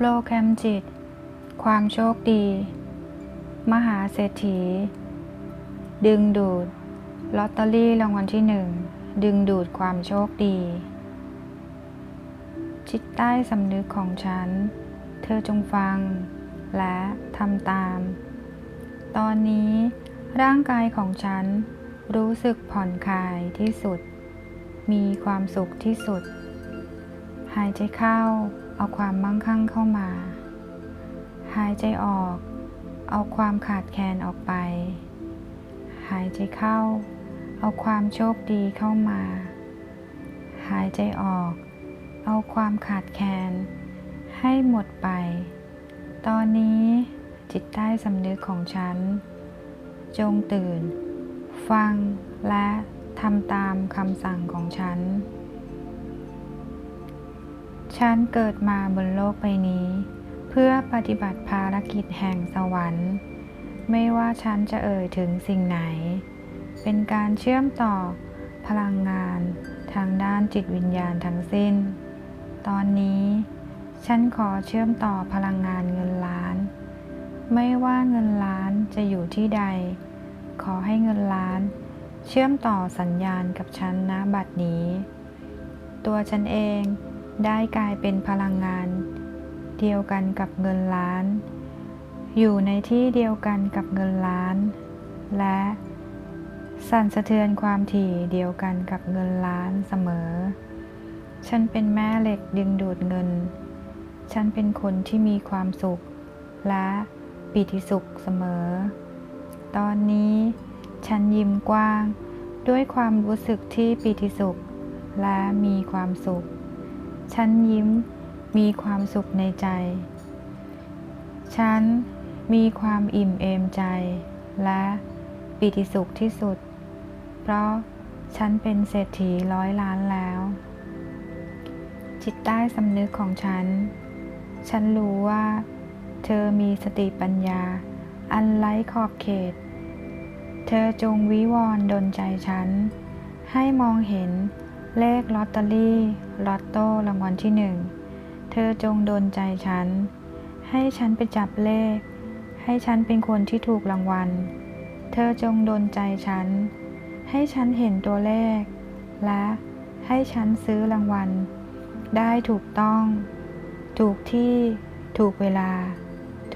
โปรแกรมจิต ความโชคดี มหาเศรษฐี ดึงดูด ลอตเตอรี่รางวัลที่หนึ่ง ดึงดูดความโชคดี จิตใต้สำนึกของฉัน เธอจงฟัง และทำตาม ตอนนี้ร่างกายของฉัน รู้สึกผ่อนคลายที่สุด มีความสุขที่สุด หายใจเข้า เอาความมั่งคั่งเข้ามา หายใจออก เอาความขาดแคลนออกไป หายใจเข้า เอาความโชคดีเข้ามา หายใจออก เอาความขาดแคลนให้หมดไป ตอนนี้จิตใต้สำนึกของฉัน จงตื่น ฟังและทำตามคำสั่งของฉัน ฉันเกิดมาบนโลกใบนี้ เพื่อปฏิบัติภารกิจแห่งสวรรค์ ไม่ว่าฉันจะเอ่ยถึงสิ่งไหน เป็นการเชื่อมต่อพลังงานทางด้านจิตวิญญาณทั้งสิ้น ตอนนี้ ฉันขอเชื่อมต่อพลังงานเงินล้าน ไม่ว่าเงินล้านจะอยู่ที่ใด ขอให้เงินล้าน เชื่อมต่อสัญญาณกับฉันนะบัดนี้ ตัวฉันเอง ได้กลายเป็นพลังงาน เดียวกันกับเงินล้าน อยู่ในที่เดียวกันกับเงินล้าน และสั่นสะเทือนความถี่เดียวกันกับเงินล้านเสมอ ฉันเป็นแม่เหล็กดึงดูดเงิน ฉันเป็นคนที่มีความสุข และปิติสุขเสมอ ตอนนี้ฉันยิ้มกว้าง ด้วยความรู้สึกที่ปิติสุข และมีความสุข ฉันยิ้มมีความสุขในใจ ฉันมีความอิ่มเอมใจ และปิติสุขที่สุด เพราะฉันเป็นเศรษฐีร้อยล้านแล้ว จิตใต้สำนึกของฉัน ฉันรู้ว่า เธอมีสติปัญญา อันไร้ขอบเขต เธอจงวิวรณ์ดลใจฉัน ให้มองเห็น เลขลอตเตอรี่ลอตโต้รางวัลที่หนึ่ง เธอจงโดลใจฉัน ให้ฉันไปจับเลข ให้ฉันเป็นคนที่ถูกรางวัล เธอจงโดลใจฉัน ให้ฉันเห็นตัวเลข และให้ฉันซื้อรางวัล ได้ถูกต้อง ถูกที่ ถูกเวลา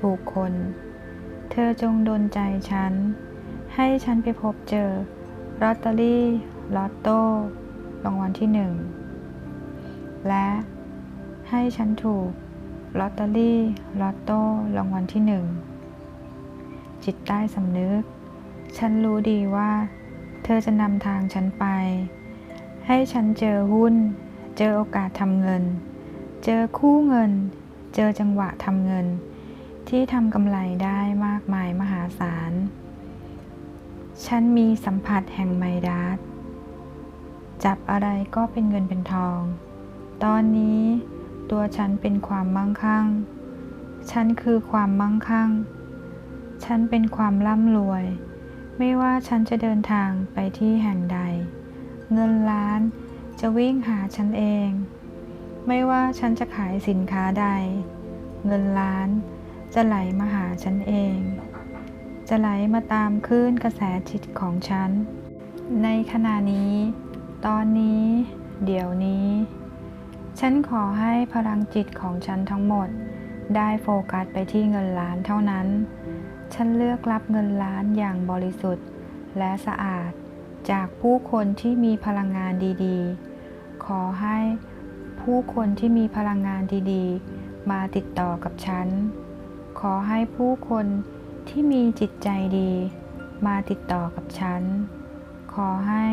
ถูกคน เธอจงโดลใจฉัน ให้ฉันไปพบเจอลอตเตอรี่ลอตโต้ รางวัลที่หนึ่ง และให้ฉันถูกลอตเตอรี่ลอตโต้รางวัลที่หนึ่ง จิตใต้สำนึก ฉันรู้ดีว่า เธอจะนำทางฉันไป ให้ฉันเจอหุ้น เจอโอกาสทำเงิน เจอคู่เงิน เจอจังหวะทำเงิน ที่ทำกำไรได้มากมายมหาศาล ฉันมีสัมผัสแห่งไมดาส จับอะไรก็เป็นเงินเป็นทอง ตอนนี้ตัวฉันเป็นความมั่งคั่ง ฉันคือความมั่งคั่ง ฉันเป็นความร่ำรวย ไม่ว่าฉันจะเดินทางไปที่แห่งใด เงินล้านจะวิ่งหาฉันเอง ไม่ว่าฉันจะขายสินค้าใด เงินล้านจะไหลมาหาฉันเอง จะไหลมาตามคลื่นกระแสจิตของฉัน ในขณะนี้ ตอนนี้ เดี๋ยวนี้ ฉันขอให้พลังจิตของฉันทั้งหมด ได้โฟกัสไปที่เงินล้านเท่านั้น ฉันเลือกรับเงินล้านอย่างบริสุทธิ์ และสะอาดจากผู้คนที่มีพลังงานดีๆ ขอให้ผู้คนที่มีพลังงานดีๆ มาติดต่อกับฉัน ขอให้ผู้คนที่มีจิตใจดี มาติดต่อกับฉัน ขอให้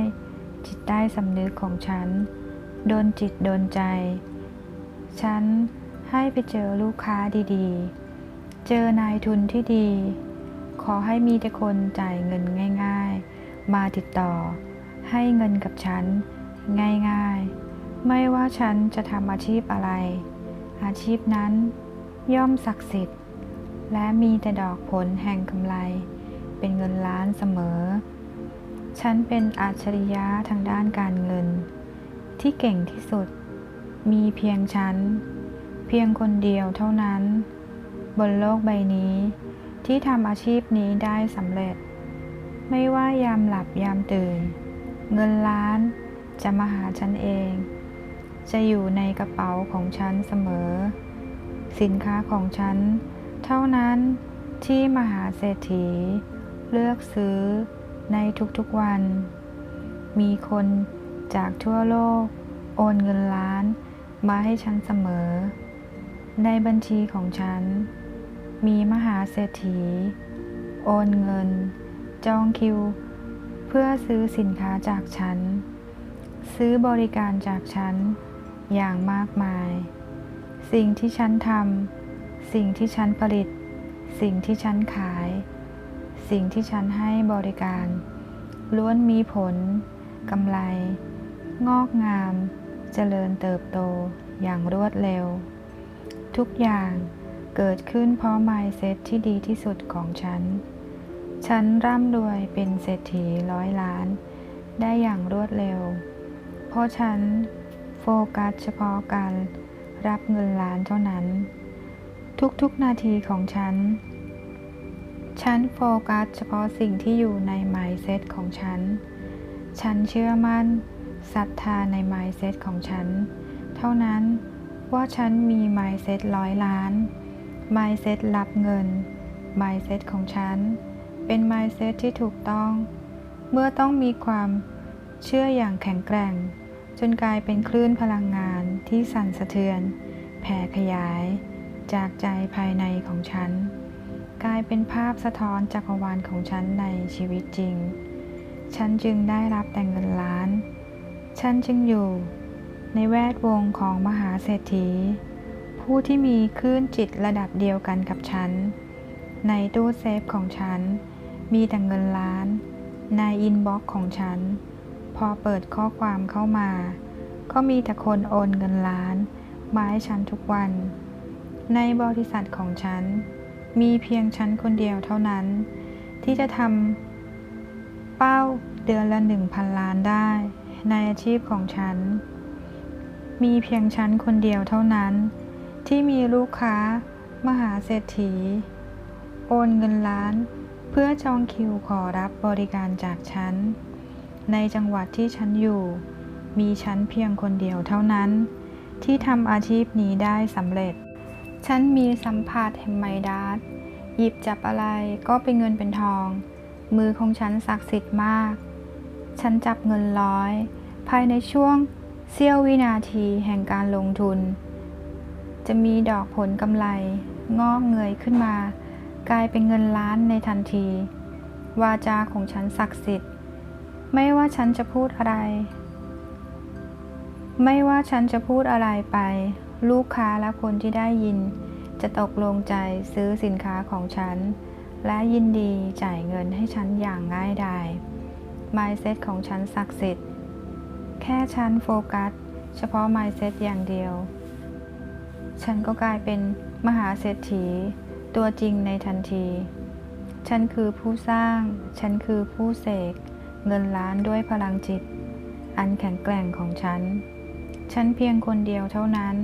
จิตใต้สำนึกของฉัน โดนจิตโดนใจ ฉันให้ไปเจอลูกค้าดีๆ เจอนายทุนที่ดี ขอให้มีแต่คนจ่ายเงินง่าย ๆ มาติดต่อ ให้เงินกับฉัน ง่ายๆ ไม่ว่าฉันจะทำอาชีพอะไร อาชีพนั้น ย่อมศักดิ์สิทธิ์ และมีแต่ดอกผลแห่งกำไร เป็นเงินล้านเสมอ ฉันเป็นอัจฉริยะทางด้านการเงิน ที่เก่งที่สุด มีเพียงฉัน เพียงคนเดียวเท่านั้น บนโลกใบนี้ ที่ทำอาชีพนี้ได้สำเร็จ ไม่ว่ายามหลับยามตื่น เงินล้านจะมาหาฉันเอง จะอยู่ในกระเป๋าของฉันเสมอ สินค้าของฉัน เท่านั้นที่มหาเศรษฐี เลือกซื้อ ในทุกๆวัน มีคนจากทั่วโลก โอนเงินล้าน มาให้ฉันเสมอ ในบัญชีของฉัน มีมหาเศรษฐี โอนเงิน จองคิว เพื่อซื้อสินค้าจากฉัน ซื้อบริการจากฉัน อย่างมากมาย สิ่งที่ฉันทำสิ่งที่ฉันผลิต สิ่งที่ฉันขาย สิ่งที่ฉันให้บริการ ล้วนมีผลกำไร งอกงาม เจริญเติบโตอย่างรวดเร็ว ทุกอย่างเกิดขึ้นเพราะ mindset ที่ดีที่สุดของฉัน ฉันร่ำรวยเป็นเศรษฐีร้อยล้าน ได้อย่างรวดเร็ว เพราะฉันโฟกัสเฉพาะการรับเงินล้านเท่านั้น ทุกๆนาทีของฉัน ฉันโฟกัสเฉพาะสิ่งที่อยู่ใน mindset ของฉัน ฉันเชื่อมั่นศรัทธาใน mindset ของฉัน เท่านั้นว่าฉันมี mindset ร้อยล้าน mindset รับเงิน mindset ของฉัน เป็น mindset ที่ถูกต้อง เมื่อต้องมีความเชื่ออย่างแข็งแกร่ง จนกลายเป็นคลื่นพลังงานที่สั่นสะเทือน แผ่ขยาย จากใจภายในของฉัน กลายเป็นภาพสะท้อนจักรวาลของฉันในชีวิตจริง ฉันจึงได้รับแต่เงินล้าน ฉันจึงอยู่ในแวดวงของมหาเศรษฐี ผู้ที่มีคลื่นจิตระดับเดียวกันกับฉัน ในตู้เซฟของฉัน มีแต่เงินล้าน ในอินบ็อกซ์ของฉัน พอเปิดข้อความเข้ามา ก็มีแต่คนโอนเงินล้านมาให้ฉันทุกวัน ในบริษัทของฉัน มีเพียงฉันคนเดียวเท่านั้น ที่จะทำเป้าเดือนละหนึ่งพันล้านได้ ในอาชีพของฉัน มีเพียงฉันคนเดียวเท่านั้น ที่มีลูกค้ามหาเศรษฐี โอนเงินล้าน เพื่อจองคิวขอรับบริการจากฉัน ในจังหวัดที่ฉันอยู่ มีฉันเพียงคนเดียวเท่านั้น ที่ทำอาชีพนี้ได้สำเร็จ ฉันมีสัมผัสแห่งไมดาสหยิบจับอะไรก็เป็นเงินเป็นทอง มือของฉันศักดิ์สิทธิ์มาก ฉันจับเงินร้อย ภายในช่วงเสี้ยววินาทีแห่งการลงทุน จะมีดอกผลกำไร งอกเงยขึ้นมา กลายเป็นเงินล้านในทันที วาจาของฉันศักดิ์สิทธิ์ ไม่ว่าฉันจะพูดอะไร ไม่ว่าฉันจะพูดอะไรไป ลูกค้าและคนที่ได้ยิน จะตกลงใจซื้อสินค้าของฉัน และยินดีจ่ายเงินให้ฉันอย่างง่ายดาย mindset ของฉันศักดิ์สิทธิ์ แค่ฉันโฟกัส เฉพาะ mindset อย่างเดียว ฉันก็กลายเป็นมหาเศรษฐี ตัวจริงในทันที ฉันคือผู้สร้าง ฉันคือผู้เสก เงินล้านด้วยพลังจิต อันแข็งแกร่งของฉัน ฉันเพียงคนเดียวเท่านั้น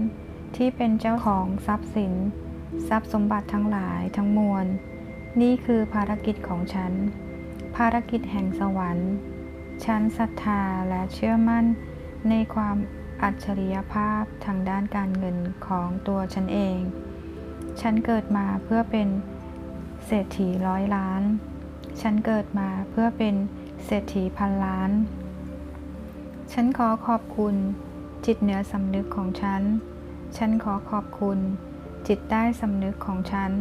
ที่เป็นเจ้าของทรัพย์สิน ทรัพย์สมบัติทั้งหลายทั้งมวล นี่คือภารกิจของฉัน ภารกิจแห่งสวรรค์ ฉันศรัทธาและเชื่อมั่นในความอัจฉริยภาพทางด้านการเงินของตัวฉันเอง ฉันเกิดมาเพื่อเป็นเศรษฐีร้อยล้าน ฉันเกิดมาเพื่อเป็นเศรษฐีพันล้าน ฉันขอขอบคุณจิตเหนือสำนึกของฉัน ฉันขอขอบคุณ จิตใต้สำนึกของฉัน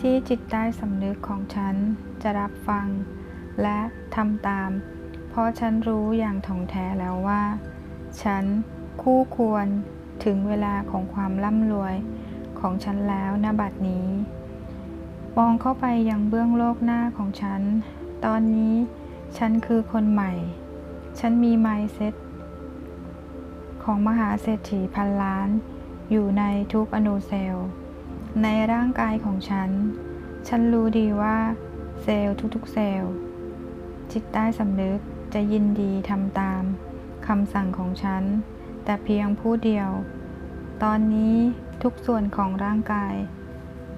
ที่จิตใต้สำนึกของฉันจะรับฟัง และทำตาม เพราะฉันรู้อย่างถ่องแท้แล้วว่า ฉันคู่ควรถึงเวลาของความร่ำรวยของฉันแล้วณบัดนี้ มองเข้าไปยังเบื้องโลกหน้าของฉัน ตอนนี้ฉันคือคนใหม่ ฉันมีไมเซ็ตของมหาเศรษฐีพันล้าน อยู่ในทุกอนูเซลล์ ในร่างกายของฉัน ฉันรู้ดีว่าเซลล์ทุกๆเซลล์ จิตใต้สำนึกจะยินดีทำตามคำสั่งของฉัน แต่เพียงผู้เดียว ตอนนี้ทุกส่วนของร่างกาย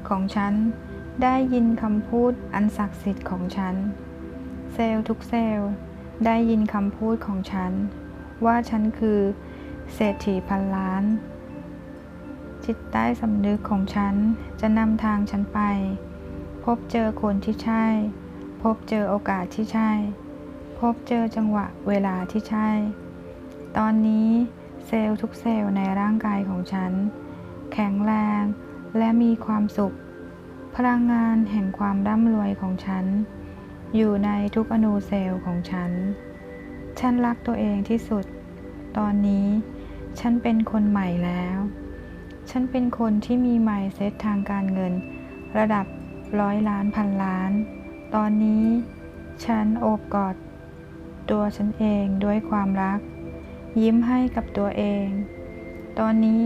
ของฉันได้ยินคำพูดอันศักดิ์สิทธิ์ของฉัน เซลล์ทุกเซลล์ได้ยินคำพูดของฉัน ว่าฉันคือเศรษฐีพันล้าน จิตใต้สำนึกของฉันจะนำทางฉันไป พบเจอคนที่ใช่ พบเจอโอกาสที่ใช่ พบเจอจังหวะเวลาที่ใช่ ตอนนี้เซลล์ทุกเซลล์ในร่างกายของฉัน แข็งแรงและมีความสุข พลังงานแห่งความร่ำรวยของฉัน อยู่ในทุกอนูเซลล์ของฉัน ฉันรักตัวเองที่สุด ตอนนี้ฉันเป็นคนใหม่แล้ว ฉันเป็นคนที่มีไมเซ็ตทางการเงิน ระดับร้อยล้านพันล้าน ตอนนี้ฉันโอบกอด ตัวฉันเองด้วยความรัก ยิ้มให้กับตัวเอง ตอนนี้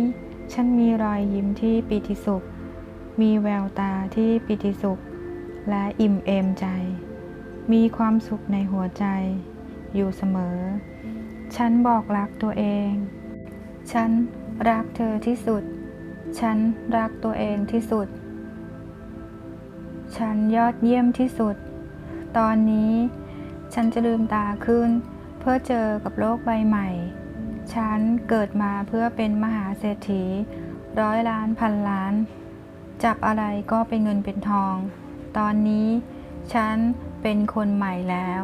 ฉันมีรอยยิ้มที่ปิติสุข มีแววตาที่ปิติสุข และอิ่มเอมใจ มีความสุขในหัวใจ อยู่เสมอ ฉันบอกรักตัวเอง ฉันรักเธอที่สุด ฉันรักตัวเองที่สุด ฉันยอดเยี่ยมที่สุด ตอนนี้ ฉันจะลืมตาขึ้น เพื่อเจอกับโลกใบใหม่ ฉันเกิดมาเพื่อเป็นมหาเศรษฐี ร้อยล้านพันล้าน จับอะไรก็เป็นเงินเป็นทอง ตอนนี้ ฉันเป็นคนใหม่แล้ว